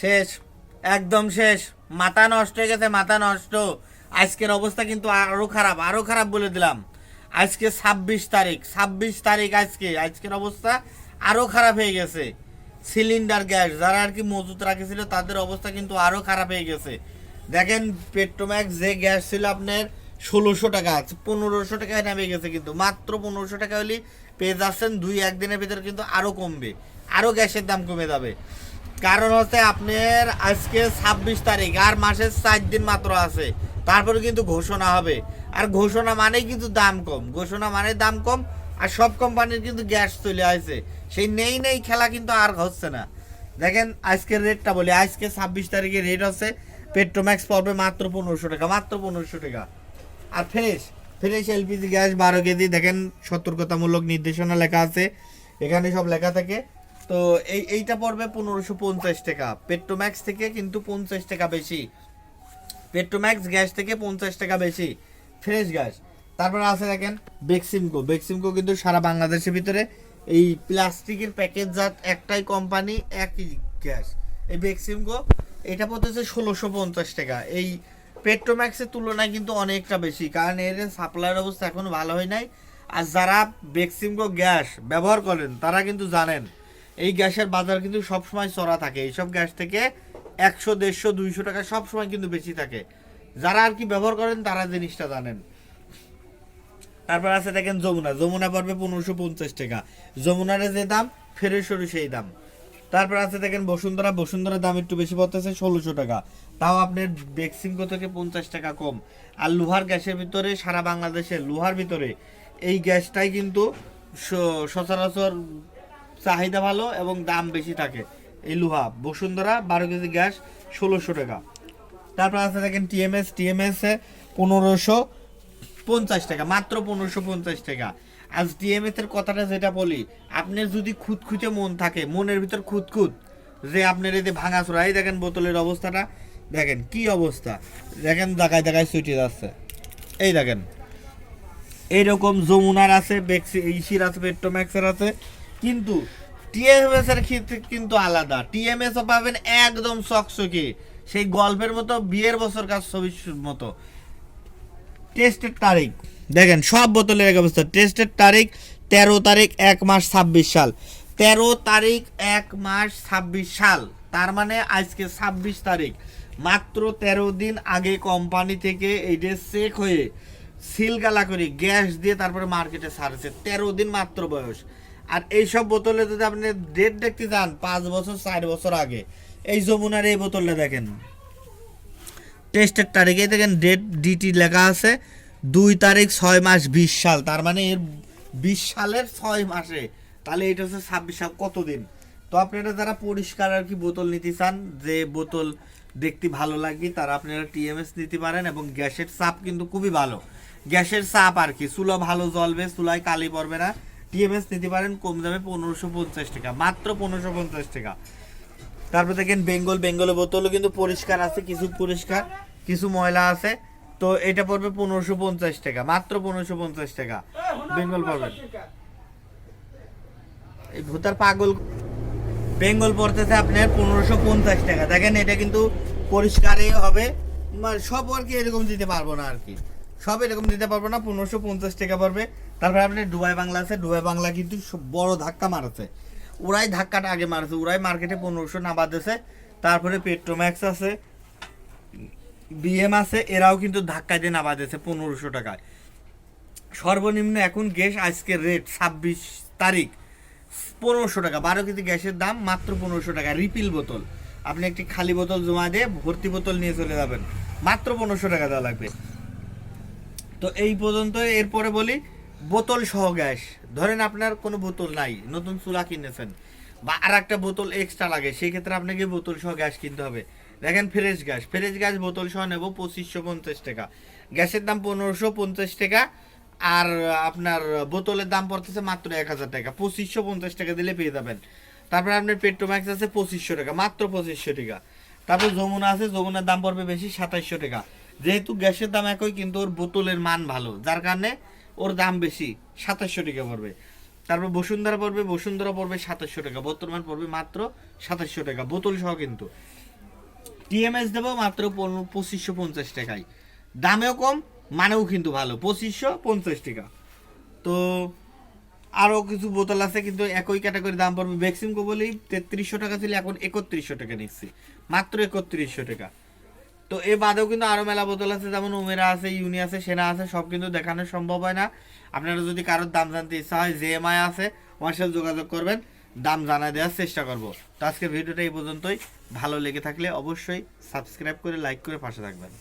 শেষ। একদম শেষ। মাথা নষ্ট হয়ে গেছে, মাথা নষ্ট। আজকের অবস্থা কিন্তু আরও খারাপ আরও খারাপ বলে দিলাম। আজকে ছাব্বিশ তারিখ ছাব্বিশ তারিখ আজকে। আজকের অবস্থা আরও খারাপ হয়ে গেছে। সিলিন্ডার গ্যাস, যারা আর কি মজুত রাখেছিল, তাদের অবস্থা কিন্তু আরও খারাপ হয়ে গেছে। দেখেন পেট্রোম্যাক্স যে গ্যাস ছিল আপনার ষোলোশো টাকা, পনেরোশো টাকায় নামে গেছে কিন্তু। মাত্র পনেরোশো টাকা হলে পেয়ে যাচ্ছেন, দুই একদিনের ভিতরে কিন্তু আরও কমবে। আরও গ্যাসের দাম কমে যাবে। কারণ হচ্ছে আপনার আজকে ছাব্বিশ তারিখ, আর মাসের চার দিন মাত্র আছে। তারপরে কিন্তু ঘোষণা হবে। আর ঘোষণা মানেই কিন্তু দাম কম। ঘোষণা মানে দাম কম, আর সব কোম্পানির কিন্তু গ্যাস চলে আসছে সেই নেই নেই খেলা কিন্তু আর হচ্ছে না। দেখেন আজকের রেটটা বলি, আজকে ছাব্বিশ তারিখে রেট আছে পেট্রোম্যাক্স পড়বে মাত্র পনেরোশো টাকা, মাত্র পনেরোশো টাকা। আর ফ্রেশ ফ্রেশ এলপিজি গ্যাস বারো কেজি, দেখেন সতর্কতামূলক নির্দেশনা লেখা আছে। এখানে সব লেখা থাকে। তো এই, এইটা পড়বে পনেরোশো পঞ্চাশ টাকা। পেট্রোম্যাক্স থেকে কিন্তু পঞ্চাশ টাকা বেশি। পেট্রোম্যাক্স গ্যাস থেকে পঞ্চাশ টাকা বেশি। ফ্রেশ গ্যাস তারপর আছে দেখেন বেক্সিমকো বেক্সিমকো কিন্তু সারা বাংলাদেশের ভিতরে এই প্লাস্টিকের প্যাকেট জাত একটাই কোম্পানি একই গ্যাস এই বেক্সিমকো এটা পড়তেছে ষোলোশো পঞ্চাশ টাকা। এই পেট্রোম্যাক্সের তুলনায় কিন্তু অনেকটা বেশি। কারণ এর সাপ্লাইয়ের অবস্থা এখনও ভালো হয় নাই। আর যারা বেক্সিমকো গ্যাস ব্যবহার করেন, তারা কিন্তু জানেন এই গ্যাসের বাজার কিন্তু সবসময় চড়া থাকে। এইসব গ্যাস থেকে একশো, দেড়শো, দুইশো টাকা সবসময় কিন্তু বেশি থাকে। যারা আর কি ব্যবহার করেন, তারা জিনিসটা জানেন। তারপর আছে দেখেন যমুনা। যমুনা পড়বে পনেরোশো পঞ্চাশ টাকা। যমুনার যে দাম ফেরেশরু সেই দাম। তারপর আছে দেখেন বসুন্ধরা। বসুন্ধরার দাম একটু বেশি পড়তেছে ষোলোশো টাকা। তাও আপনার বেক্সিমকো থেকে পঞ্চাশ টাকা কম। আর লোহার গ্যাসের ভিতরে, সারা বাংলাদেশে লোহার ভিতরে, এই গ্যাসটাই কিন্তু সচরাচর চাহিদা ভালো এবং দাম বেশি থাকে। এই লোহা, বসুন্ধরা, বারো কেজি গ্যাস ষোলোশো টাকা। তারপর আছে দেখেন টিএমএস টিএমএস পনেরোশো পঞ্চাশ টাকা, মাত্র পনেরোশো পঞ্চাশ টাকা। আজ টিএমএস এর কথাটা যেটা বলি, আপনার যদি খুঁতখুঁতে মন থাকে, মনের ভিতর খুঁতখুত যে আপনার যে ভাঙা চোরা এই দেখেন বোতলের অবস্থাটা, দেখেন কি অবস্থা। দেখেন দেখায় দেখায় ছুটে যাচ্ছে। এই দেখেন, এইরকম যমুনার আছে, বেক্সি ইসির আছে, পেট্রোম্যাক্সের আছে কিন্তু টিএমএস এর ক্ষেত্রে কিন্তু আলাদা। টিএমএস ও পাবেন একদম চকচকে। সেই গল্পের মতো, বিয়ের বছর কাজ ছবির মতো। টেস্টের তারিখ। দেখেন, সব বোতলের এক অবস্থা। টেস্টের তারিখ তেরো তারিখ এক মাস ছাব্বিশ সাল। তেরো তারিখ এক মাস ছাব্বিশ সাল। তার মানে আজকে ছাব্বিশ তারিখ। মাত্র তেরো দিন আগে কোম্পানি থেকে এইটা চেক হয়ে সিলগালা করে গ্যাস দিয়ে তারপরে মার্কেটে ছাড়ছে। তেরো দিন মাত্র বয়স। আর এইসব বোতলে যদি আপনি ডেট দেখতে চান, পাঁচ বছর, চার বছর আগে, এই যমুনার এই বোতলটা দেখেন। টেস্টের তারিখে দেখেন ডেট ডিটি লেখা আছে, দুই তারিখ, ছয় মাস, বিশ সাল। তার মানে এর বিশ সালের ছয় মাসে। তাহলে এটা হচ্ছে ছাব্বিশ সাল, কতদিন? তো আপনারা যারা পরিষ্কার আর কি বোতল নিতে চান, যে বোতল দেখতে ভালো লাগবে তারা আপনারা টিএমএস নিতে পারেন এবং গ্যাসের চাপ কিন্তু খুবই ভালো। গ্যাসের চাপ আর কি, চুলো ভালো জ্বলবে, চুলায় কালি পড়বে না। টিএমএস নিতে পারেন কম দামে পনেরোশো পঞ্চাশ টাকা, মাত্র পনেরোশো পঞ্চাশ টাকা। তারপর দেখেন বেঙ্গল, বেঙ্গলের বোতলও কিন্তু পরিষ্কার আছে, কিছু পরিষ্কার, কিছু ময়লা আছে। তো এটা পড়বে পনেরোশো পঞ্চাশ টাকা, মাত্র পনেরোশো পঞ্চাশ টাকা। বেঙ্গল পড়বে। এই ভূতার পাগল। বেঙ্গল পড়তেছে আপনার পনেরোশো পঞ্চাশ টাকা। দেখেন এটা কিন্তু পরিষ্কারই হবে মানে সব আর কি এরকম দিতে পারব না আর কি। সব এরকম দিতে পারব না, পনেরোশো পঞ্চাশ টাকা পড়বে। তারপরে আপনার ডুবাই বাংলা আছে ডুবাই বাংলা কিন্তু বড় ধাক্কা মারছে। ওরাই ধাক্কাটা আগে মারছে, ওরাই মার্কেটে পনেরোশো নামা দিয়েছে তারপরে পেট্রোম্যাক্স আছে বিএম আছে, এরাও কিন্তু ধাক্কা দিয়ে নামা দিয়েছে পনেরোশো টাকায়। সর্বনিম্ন এখন গ্যাস আজকের রেট ছাব্বিশ তারিখ, পনেরোশো টাকা। বারো কেজি গ্যাসের দাম মাত্র পনেরোশো টাকা রিপিল বোতল। আপনি একটি খালি বোতল জমা দিয়ে ভর্তি বোতল নিয়ে চলে যাবেন। মাত্র পনেরোশো টাকা দেওয়া লাগবে। তো এই পর্যন্ত এরপরে বলি, বোতল সহ গ্যাস। ধরেন আপনার কোনো বোতল নাই, নতুন চুলা কিনেছেন, বা আর একটা বোতল এক্সট্রা লাগে, সেই ক্ষেত্রে আপনাকে বোতল সহ গ্যাস কিনতে হবে। দেখেন ফ্রেশ গ্যাস ফ্রেশ গ্যাস বোতল সহ নেব পঁচিশশো পঞ্চাশ টাকা। গ্যাসের দাম পনেরোশো পঞ্চাশ টাকা, আর আপনার বোতলের দাম পড়তেছে মাত্র এক হাজার টাকা। পঁচিশশো পঞ্চাশ টাকা দিলে পেয়ে যাবেন। তারপরে আপনার পেট্রোম্যাক্স আছে পঁচিশশো টাকা, মাত্র পঁচিশশো টাকা। তারপর যমুনা আছে, যমুনার দাম পড়বে বেশি সাতাইশশো টাকা। যেহেতু গ্যাসের দাম একই, কিন্তু ওর বোতলের মান ভালো। যার কারণে ওর দাম বেশি, সাতাশশো টাকা পড়বে। তারপর বসুন্ধরা পড়বে বসুন্ধরা পড়বে সাতাশশো টাকা। বর্তমান পড়বে মাত্র সাতাশশো টাকা বোতল সহ কিন্তু। টিএমএস দেবো মাত্র পঁচিশশো পঞ্চাশ টাকায়। দামেও কম, মানেও কিন্তু ভালো, পঁচিশশো পঞ্চাশ টাকা। তো আরও কিছু বোতল আছে, কিন্তু একই ক্যাটাগরি দাম পড়বে। ভ্যাকসিন বলেই তেত্রিশশো টাকা ছিল, এখন একত্রিশশো টাকা নিচ্ছি। মাত্র একত্রিশশো টাকা। তো এ বাদেও কিন্তু আরও মেলা বদল আছে, যেমন উমেরা আছে, ইউনি আছে, সেনা আছে, সব কিন্তু দেখানো সম্ভব হয় না। আপনারা যদি কারোর দাম জানতে ইচ্ছা হয়, জেএমআই আছে, আমার সাথে যোগাযোগ করবেন, দাম জানা দেওয়ার চেষ্টা করব। তো আজকের ভিডিওটা এই পর্যন্তই। ভালো লেগে থাকলে অবশ্যই সাবস্ক্রাইব করে লাইক করে পাশে থাকবেন।